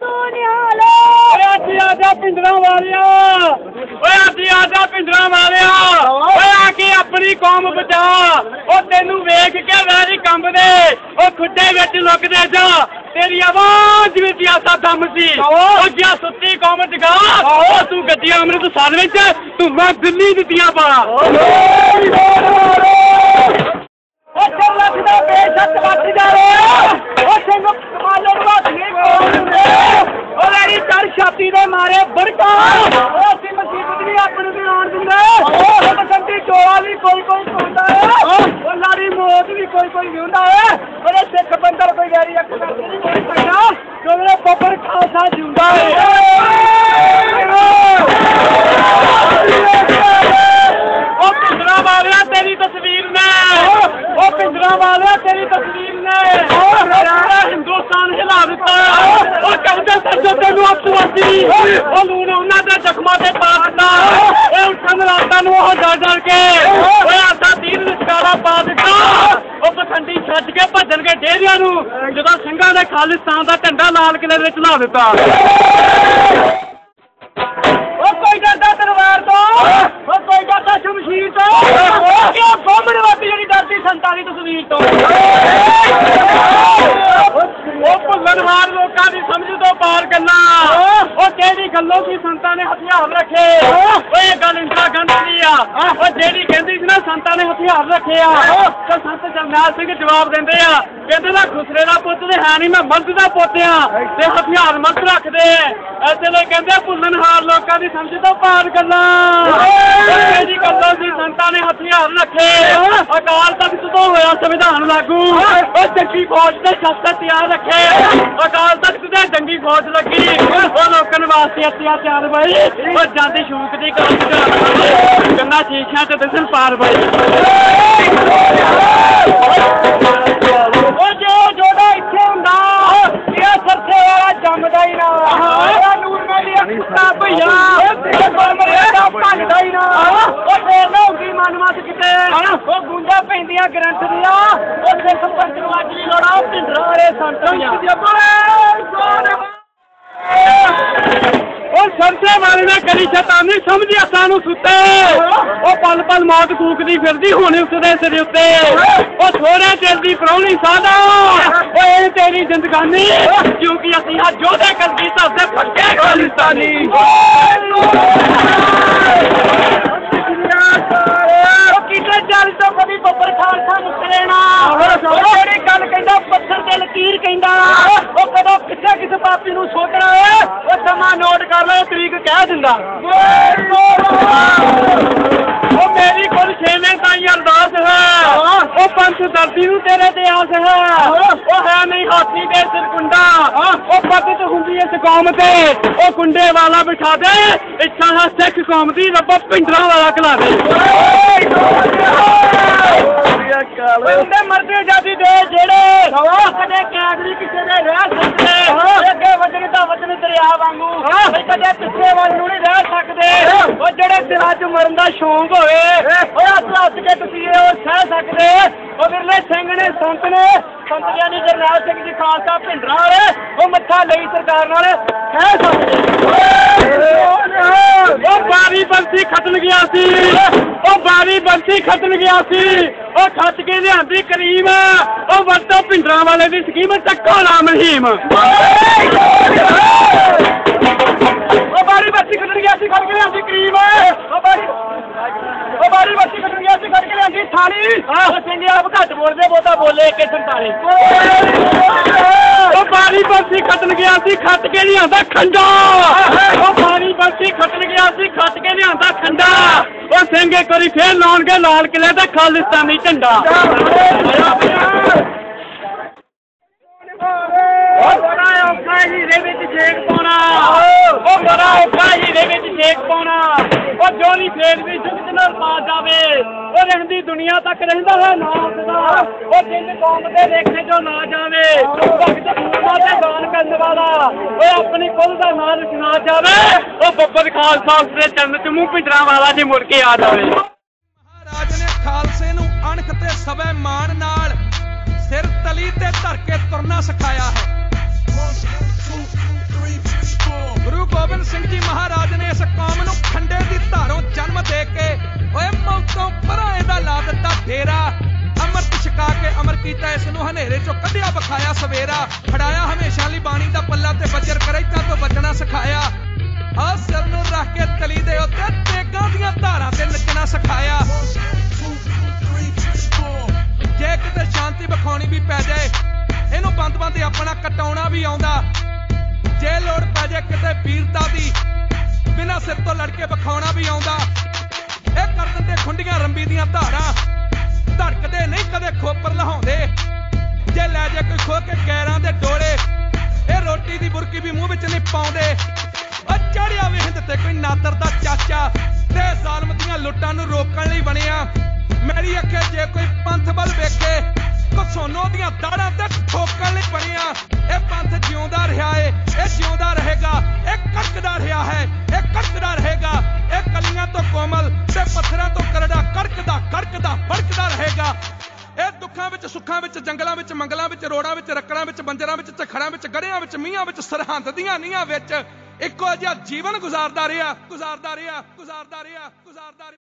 ਤੂੰ ਨਿਹਾਲ ਓਏ ਅੱਜ ਆਜਾ ਪਿੰਡਰਾਂ ਵਾਲਿਆ। ਓਏ ਅੱਜ ਆਜਾ ਪਿੰਡਰਾਂ ਵਾਲਿਆ। ਓਏ ਆ ਕੇ ਆਪਣੀ ਕੌਮ ਬਚਾ। ਉਹ ਤੈਨੂੰ ਵੇਖ ਕੇ ਵੈਰੀ ਕੰਬਦੇ। ਉਹ ਖੁੱਡੇ ਵਿੱਚ ਲੁਕਦੇ ਜਾ। ਤੇਰੀ ਆਵਾਜ਼ ਵਿੱਚ ਆਸਾ ਦਮ ਸੀ। ਜਿਆ ਸੁੱਤੀ ਕੌਮ ਜਗਾ। ਉਹ ਤੂੰ ਗੱਡੀਆਂ ਅੰਮ੍ਰਿਤਸਰ ਵਿੱਚ ਤੂੰ ਮੈਂ ਦਿੱਲੀ ਦਿੱਤੀਆਂ ਪਾ। ਉਹ ਚੱਲ ਲੱਖ ਦਾ ਬੇਸ਼ੱਕ ਵੱਜ ਜਾਵੇ ਉਹ ਸਿੰਘ ਕਮਾਲੋ ਨੂੰ ਹੱਥ ਨਹੀਂ ਪਾਉਂਦੇ ਉਹ ਮੇਰੀ ਚੜ ਦੇ ਮਾਰੇ ਬੜਕਾ। ਉਹ ਅਸੀਂ ਮਸੀਬਤ ਵੀ ਆਪਣੀ ਵੀ ਆਉਣ ਦਿੰਦੇ। ਉਹ ਬਸੰਤੀ ਚੋਲਾ ਵੀ ਕੋਈ ਕੋਈ ਸੁਣਦਾ ਹੈ। ਉਹ ਲਾੜੀ ਮੌਤ ਵੀ ਕੋਈ ਕੋਈ ਜਿਉਂਦਾ ਹੈ। ਉਹਦੇ ਸਿੱਖ ਬੰਦਰ ਕੋਈ ਗੈਰੀ ਅੱਖ ਕਰਕੇ ਨਹੀਂ ਕੋਈ ਸਕਦਾ। ਕਿਉਂਕਿ ਬੱਬਰ ਖਾਲਸਾ ਜਿਉਂਦਾ ਹੈ ਉਹ ਪਿੰਡਰਾ ਵਾਲਿਆ ਤੇਰੀ ਤਸਵੀਰ ਨੇ ਉਹ ਪਿੰਡਰਾ ਵਾਲਿਆ ਤੇਰੀ ਤਸਵੀਰ ਨੇ ਸਾਰਾ ਹਿੰਦੁਸਤਾਨ ਹਿਲਾ ਦਿੱਤਾ ਉਹ ਕਹਿੰਦੇ ਸਰਜੋ ਤੈਨੂੰ ਅਪਸਵਾਸੀ ਉਹ ਉਹਨਾਂ ਦੇ ਜ਼ਖਮਾਂ ਤੇ ਪਾ ਦਿੱਤਾ। ਇਹ ਉੱਠਣ ਰਾਤਾਂ ਨੂੰ ਉਹ ਡਰ ਡਰ ਕੇ ਓਏ ਆਸਾ ਤੀਰ ਨਿਸ਼ਕਾਰਾ ਪਾ ਦਿੱਤਾ। ਉਹ ਪਖੰਡੀ ਛੱਡ ਕੇ ਭੱਜਣਗੇ ਡੇਰਿਆਂ ਨੂੰ, ਜਦੋਂ ਸਿੰਘਾਂ ਨੇ ਖਾਲਿਸਤਾਨ ਦਾ ਝੰਡਾ ਲਾਲ ਕਿਲੇ ਵਿੱਚ ਲਾ ਦਿੱਤਾ। ਉਹ ਕੋਈ ਡਰਦਾ ਤਲਵਾਰ ਤੋਂ, ਉਹ ਕੋਈ ਡਰਦਾ ਸ਼ਮਸ਼ੀਰ ਤੋਂ ਕਿਉਂ ਗੋਮੜ ਵਾਤੀ ਜਿਹੜੀ ਡਰਦੀ ਸੰਤਾਂ ਦੀ ਤਸਵੀਰ ਤੋਂ ਉਹ ਭੁੱਲਣਹਾਰ ਲੋਕਾਂ ਦੀ ਸਮਝ ਤੋਂ ਪਾਰ ਗੱਲਾਂ ਉਹ ਗੱਲੋਂ ਕੀ ਸੰਤਾਂ ਨੇ ਹਥਿਆਰ ਰੱਖੇ ਓਏ ਇਹ ਗੱਲ ਇੰਦਰਾ ਗਾਂਧੀ ਦੀ ਆ। ਉਹ ਜਿਹੜੀ ਕਹਿੰਦੀ ਸੀ ਨਾ ਸੰਤਾਂ ਨੇ ਹਥਿਆਰ ਰੱਖੇ ਆ। ਤੇ ਸੰਤ ਜਰਨੈਲ ਸਿੰਘ ਜਵਾਬ ਦਿੰਦੇ ਆ ਕਹਿੰਦੇ ਨਾ ਖੁਸਰੇ ਦਾ ਪੁੱਤ ਤੇ ਹੈ ਨਹੀਂ, ਮੈਂ ਮਰਦ ਦਾ ਪੁੱਤ ਆ ਤੇ ਹਥਿਆਰ ਮਰਦ ਰੱਖਦੇ ਆ। ਐਸੇ ਲਈ ਕਹਿੰਦੇ ਭੁੱਲਣਹਾਰ ਲੋਕਾਂ ਦੀ ਸਮਝ ਤੋਂ ਪਾਰ ਗੱਲਾਂ। ਜਿਹੜੀ ਗੱਲਾਂ ਸੀ, ਸੰਤਾਂ ਨੇ ਹਥਿਆਰ ਰੱਖੇ। ਅਕਾਲ ਤਖਤ ਤੋਂ ਹੋਇਆ ਸੰਵਿਧਾਨ ਲਾਗੂ। ਉਹ ਜੰਗੀ ਫੌਜ ਦੇ ਸ਼ਸਤਰ ਤਿਆਰ ਰੱਖੇ। ਅਕਾਲ ਤਖਤ ਤੇ ਜੰਗੀ ਫੌਜ ਲੱਗੀ। ਉਹ ਲੋਕਾਂ ਵਾਸਤੇ ਅਤਿਆਚਾਰ ਬਈ ਉਹ ਜਾਂਦੀ ਸ਼ੂਕ ਦੀ ਕਾਲ ਗੰਨਾ ਸ਼ੀਸ਼ਿਆਂ ਤੇ ਦਿਸਣ ਪਾਰ ਬਾਈ ਭਈਆ। ਦਾ ਹੀ ਨਾ। ਉਹ ਫੇਰ ਨਾ ਹੁੰਦੀ ਮਨਮਤ ਕਿਤੇ। ਉਹ ਗੁੰਜਾ ਪੈਂਦੀਆਂ ਗ੍ਰੰਥ ਦੀਆਂ। ਉਹ ਸਿਰਫ ਪੰਜ ਨੂੰ ਅੱਜ ਵੀ ਲੋੜਾ। ਉਹ ਭਿੰਡਰਾਂ ਵਾਲੇ ਸੰਤ ਦੀਆਂ। ਉਹ ਸਰਸੇ ਵਾਲੇ ਨੇ ਕਰੀ ਸ਼ੈਤਾਨੀ ਸਮਝਿਆ ਸਾਨੂੰ ਸੁੱਤੇ। ਉਹ ਪਲ ਪਲ ਮੌਤ ਕੂਕਦੀ ਫਿਰਦੀ ਹੁਣ ਉਸਦੇ ਸਿਰ ਉੱਤੇ। ਉਹ ਥੋੜੇ ਚਿਰ ਦੀ ਪ੍ਰਾਹੁਣੀ ਸਾਦਾ ਓਏ ਜ਼ਿੰਦਗਾਨੀ। ਕਿਉਂਕਿ ਅਸੀਂ ਹਾਂ ਜੋਧੇ ਕਲਗੀ ਧਰਦੇ ਪੱਕੇ ਖਾਲਿਸਤਾਨੀ ਕਿਤੇ ਚੱਲ ਤੋਂ ਕਦੀ ਬੱਬਰ ਖਾਲਸਾ ਮੁਕਰੇਣਾ ਉਹ ਜਿਹੜੀ ਗੱਲ ਕਹਿੰਦਾ, ਪੱਥਰ ਤੇ ਲਕੀਰ ਕਹਿੰਦਾ। ਉਹ ਕਦੋਂ ਕਿੱਥੇ ਕਿਸੇ ਪਾਪੀ ਨੂੰ ਸੋਚਣਾ ਏ, ਉਹ ਸਮਾਂ ਨੋਟ ਕਰ ਲੈ, ਤਰੀਕ ਕਹਿ ਦਿੰਦਾ। ਉਹ ਮੇਰੀ ਕੋਲ ਛੇਵੇਂ ਤਾਈ ਅਰਦਾਸ ਹੈ। ਉਹ ਪੰਥ ਦਰਦੀ ਨੂੰ ਤੇਰੇ ਹੈ ਨਹੀਂ, ਹਾਥੀ ਦੇ ਸਿਰ ਕੁੰਡਾ ਉਹ ਪਤਿਤ ਹੁੰਦੀ ਇਸ ਕੌਮ ਤੇ। ਉਹ ਕੁੰਡੇ ਵਾਲਾ ਬਿਠਾ ਦੇ। ਇੱਛਾ ਹੈ ਸਿੱਖ ਕੌਮ ਦੀ ਰੱਬਾ ਪਿੰਡਰਾਂ ਵਾਲਾ ਖਿਲਾ ਦੇ। ਬੰਦੇ ਮਰਦੇ ਜਾਦੀ ਦੇ ਜਿਹੜੇ ਕਦੇ ਕੈਗਰੀ ਕਿਸੇ ਦੇ ਰਹਿ ਸਕਦੇ। ਅੱਗੇ ਵਜਨ ਦਾ ਵਜਨ ਦਰਿਆ ਵਾਂਗੂ। ਕਦੇ ਪਿੱਛੇ ਵੱਲ ਨੂੰ ਨਹੀਂ ਰਹਿ ਸਕਦੇ। ਉਹ ਜਿਹੜੇ ਦਿਲਾਂ 'ਚ ਮਰਨ ਦਾ ਸ਼ੌਂਕ ਹੋਵੇ, ਉਹ ਹੱਥ ਹੱਥ ਕੇ ਤੁਸੀਂ ਉਹ ਸਹਿ ਸਕਦੇ। ਉਹ ਵਿਰਲੇ ਸਿੰਘ ਨੇ, ਸੰਤ ਨੇ, ਸੰਤ ਗਿਆਨੀ ਜਰਨੈਲ ਸਿੰਘ ਜੀ, ਖਾਲਸਾ ਭਿੰਡਰਾਂ ਵਾਲੇ, ਉਹ ਮੱਥਾ ਲਈ ਸਰਕਾਰ ਨਾਲ ਸਹਿ ਸਕਦੇ। ਉਹ ਬਾਰੀ ਬੰਸੀ ਖਤਨ ਗਿਆ ਸੀ। ਉਹ ਬਾਰੀ ਬੰਸੀ ਖਤਨ ਗਿਆ ਸੀ। ਉਹ ਖੱਟ ਕੇ ਲਿਆਂਦੀ ਕਰੀਮ। ਉਹ ਵਰਤੋ ਭਿੰਡਰਾਂ ਵਾਲੇ ਦੀ ਸਕੀਮ ਟੱਕੋ ਨਾਮ ਰਹੀਮ। ਉਹ ਬਾਰੀ ਬੰਸੀ ਖਤਨ ਗਿਆ ਸੀ ਖੱਟ ਕੇ ਲਿਆਂਦੀ ਕਰੀਮ। ਉਹ ਬਾਰੀ ਉਹ ਬਾਰੀ ਬੰਸੀ ਖਤਨ ਗਿਆ ਸੀ ਖੱਟ ਕੇ ਲਿਆਂਦੀ ਥਾਲੀ ਉਹ ਸਿੰਘਿਆ ਆਪ ਘੱਟ ਬੋਲਦੇ ਬੋਤਾ ਬੋਲੇ 147 ਉਹ ਬਾਰੀ ਬੰਸੀ ਖਤਨ ਗਿਆ ਸੀ ਖੱਟ ਕੇ ਲਿਆਂਦਾ ਖੰਡਾ। ਉਹ ਬਾਰੀ ਬੰਸੀ ਖਤਨ ਗਿਆ ਸੀ ਖੱਟ ਕੇ ਲਿਆਂਦਾ ਖੰਡਾ। ਉਹ ਸਿੰਘ ਇੱਕ ਵਾਰੀ ਫੇਰ ਲਾਉਣਗੇ ਲਾਲ ਕਿਲੇ ਦਾ ਖਾਲਿਸਤਾਨੀ ਝੰਡਾ। ਔਖਾ ਹੀਰੇ ਵਿੱਚ ਛੇਕ ਪਾਉਣਾ। ਉਹ ਬੜਾ ਔਖਾ ਹੀਰੇ ਵਿੱਚ ਛੇਕ ਪਾਉਣਾ। ਉਹ ਜੋ ਨਹੀਂ ਫੇਰ ਵੀ ਜੁਗਤ ਨਾਲ ਪਾ ਜਾਵੇ ਉਹ ਰਹਿੰਦੀ ਦੁਨੀਆ ਤੱਕ ਰਹਿੰਦਾ ਹੈ ਨਾਮ ਦਾ ਉਹ ਜਿੰਨ ਕੌਮ ਦੇ ਦੇਖੇ ਜੋ ਨਾ ਜਾਵੇ ਭਗਤ ਪੂਰਨਾ ਤੇ ਦਾਨ ਕਰਨ ਵਾਲਾ ਉਹ ਆਪਣੀ ਕੁੱਲ ਦਾ ਨਾਂ ਰਚਨਾ ਜਾਵੇ। ਉਹ ਬੱਬਰ ਖਾਲਸਾ ਉਸ ਦੇ ਚਰਨ ਚ ਮੂੰਹ ਪਿੰਡਰਾਂ ਵਾਲਾ ਜੇ ਮੁੜ ਕੇ ਆ ਜਾਵੇ। ਮਹਾਰਾਜ ਨੇ ਖਾਲਸੇ ਨੂੰ ਅਣਖ ਤੇ ਸਵੈ ਮਾਣ ਨਾਲ ਸਿਰ ਤਲੀ ਤੇ ਧਰ ਕੇ ਤੁਰਨਾ ਸਿਖਾਇਆ ਕੀਤਾ, ਇਸ ਨੂੰ ਹਨੇਰੇ ਚੋਂ ਕੱਢਿਆ, ਵਿਖਾਇਆ ਸਵੇਰਾ। ਫੜਾਇਆ ਹਮੇਸ਼ਾ ਲਈ ਬਾਣੀ ਦਾ ਪੱਲਾ ਤੇ ਬੱਜਰ ਕਰੈਤਾਂ ਤੋਂ ਬਚਣਾ ਸਿਖਾਇਆ। ਆ ਸਿਰ ਨੂੰ ਰੱਖ ਕੇ ਤਲੀ ਦੇ ਉੱਤੇ ਤੇਗਾਂ ਦੀਆਂ ਧਾਰਾਂ ਤੇ ਨੱਚਣਾ ਸਿਖਾਇਆ। ਜੇ ਕਿਤੇ ਸ਼ਾਂਤੀ ਵਿਖਾਉਣੀ ਵੀ ਪੈ ਜਾਏ, ਇਹਨੂੰ ਬੰਦ-ਬੰਦ ਆਪਣਾ ਕਟਾਉਣਾ ਵੀ ਆਉਂਦਾ। ਜੇ ਲੋੜ ਪੈ ਜਾਏ ਕਿਤੇ ਵੀਰਤਾ ਦੀ, ਬਿਨਾਂ ਸਿਰ ਤੋਂ ਲੜ ਕੇ ਵਿਖਾਉਣਾ ਵੀ ਆਉਂਦਾ। ਲੈ ਕੇ ਗੈਰਾਂ ਦੇ ਡੋਲੇ। ਇਹ ਰੋਟੀ ਦੀ ਬੁਰਕੀ ਵੀ ਮੂੰਹ ਵਿੱਚ ਨਹੀਂ ਪਾਉਂਦੇ। ਉਹ ਚੜਿਆ ਵੇ ਹਿੰਦ ਤੇ ਕੋਈ ਨਾਦਰ ਦਾ ਚਾਚਾ। ਤੇ ਜ਼ਾਲਮ ਦੀਆਂ ਲੁੱਟਾਂ ਨੂੰ ਰੋਕਣ ਲਈ ਬਣਿਆ। ਮੇਰੀ ਅੱਖੇ ਜੇ ਕੋਈ ਪੰਥ ਵੱਲ ਵੇਖੇ ਕੋ ਸੋਨੋ ਦੀਆਂ ਦਾੜਾਂ ਤੇ ਠੋਕਣ ਲਈ ਬਣਿਆ। ਇਹ ਪੰਥ ਜਿਉਂਦਾ ਰਿਹਾ ਏ। ਇਹ ਸੁੱਖਾਂ ਵਿੱਚ, ਜੰਗਲਾਂ ਵਿੱਚ, ਮੰਗਲਾਂ ਵਿੱਚ, ਰੋੜਾਂ ਵਿੱਚ, ਰੱਕੜਾਂ ਵਿੱਚ, ਬੰਜਰਾਂ ਵਿੱਚ, ਝਖੜਾਂ ਵਿੱਚ, ਗੜਿਆਂ ਵਿੱਚ ਮੀਆਂ ਵਿੱਚ, ਸਰਹੰਦ ਦੀਆਂ ਨੀਹਾਂ ਵਿੱਚ ਇੱਕੋ ਜਿਹਾ ਜੀਵਨ ਗੁਜ਼ਾਰਦਾ ਰਿਹਾ ਗੁਜ਼ਾਰਦਾ ਰਿਹਾ ਗੁਜ਼ਾਰਦਾ ਰਿਹਾ ਗੁਜ਼ਾਰਦਾ ਰਿਹਾ।